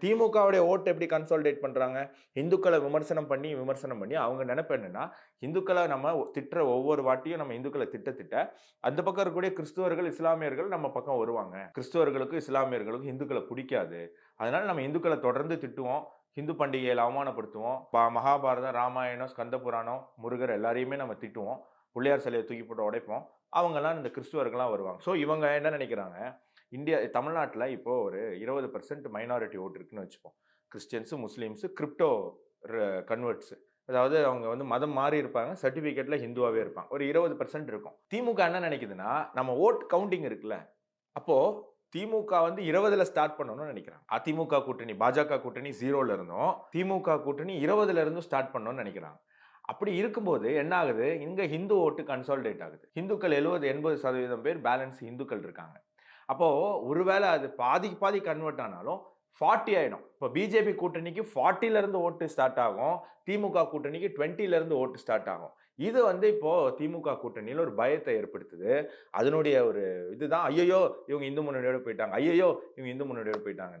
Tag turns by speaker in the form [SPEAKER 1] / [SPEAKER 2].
[SPEAKER 1] திமுகவுடைய ஓட்டு எப்படி கன்சால்டேட் பண்ணுறாங்க இந்துக்களை விமர்சனம் பண்ணி விமர்சனம் பண்ணி அவங்க நினைப்பு என்னன்னா இந்துக்களை நம்ம திட்டுற ஒவ்வொரு வாட்டியும் நம்ம இந்துக்களை திட்ட திட்ட அந்த பக்கம் இருக்கக்கூடிய கிறிஸ்துவர்கள் இஸ்லாமியர்கள் நம்ம பக்கம் வருவாங்க. கிறிஸ்துவர்களுக்கும் இஸ்லாமியர்களுக்கும் இந்துக்களை பிடிக்காது. அதனால நம்ம இந்துக்களை தொடர்ந்து திட்டுவோம். ஹிந்து பண்டிகையில் அவமானப்படுத்துவோம். பா- மகாபாரதம் ராமாயணம் ஸ்கந்த புராணம் முருகர் எல்லாரையுமே நம்ம திட்டுவோம். பிள்ளையார் சிலையை தூக்கி போட்டு உடைப்போம். அவங்கெல்லாம் இந்த கிறிஸ்துவர்கள்லாம் வருவாங்க. ஸோ இவங்க என்ன நினைக்கிறாங்க? இந்தியா தமிழ்நாட்டில் இப்போது ஒரு இருபது பர்சன்ட் மைனாரிட்டி ஓட்டு இருக்குன்னு வச்சுப்போம். கிறிஸ்டியன்ஸு முஸ்லீம்ஸு கிரிப்டோ கன்வெர்ட்ஸு அதாவது அவங்க வந்து மதம் மாறி இருப்பாங்க சர்டிஃபிகேட்டில் ஹிந்துவாகவே இருப்பாங்க. ஒரு இருபது பர்சன்ட் இருக்கும். திமுக என்ன நினைக்குதுன்னா நம்ம ஓட் கவுண்டிங் இருக்குல்ல அப்போது திமுக வந்து இருபதுல ஸ்டார்ட் பண்ணணும்னு நினைக்கிறாங்க. அதிமுக கூட்டணி பாஜக கூட்டணி ஜீரோல இருந்தோம் திமுக கூட்டணி இருபதுல இருந்தும் ஸ்டார்ட் பண்ணணும்னு நினைக்கிறாங்க. அப்படி இருக்கும்போது என்ன ஆகுது? இங்கே ஹிந்து ஓட்டு கன்சால்டேட் ஆகுது. ஹிந்துக்கள் எழுபது எண்பது சதவீதம் பேர் பேலன்ஸ் ஹிந்துக்கள் இருக்காங்க. அப்போது ஒருவேளை அது பாதிக்கு பாதி கன்வெர்ட் ஆனாலும் ஃபார்ட்டி ஆகிடும் இப்போ பிஜேபி கூட்டணிக்கு ஃபார்ட்டிலேருந்து ஓட்டு ஸ்டார்ட் ஆகும். திமுக கூட்டணிக்கு டுவெண்ட்டிலேருந்து ஓட்டு ஸ்டார்ட் ஆகும். இது வந்து இப்போது திமுக கூட்டணியில் ஒரு பயத்தை ஏற்படுத்துது. அதனுடைய ஒரு இதுதான் ஐயோ இவங்க இந்து முன்னணியோட போயிட்டாங்க. ஐயோ இவங்க இந்து முன்னணியோட போயிட்டாங்க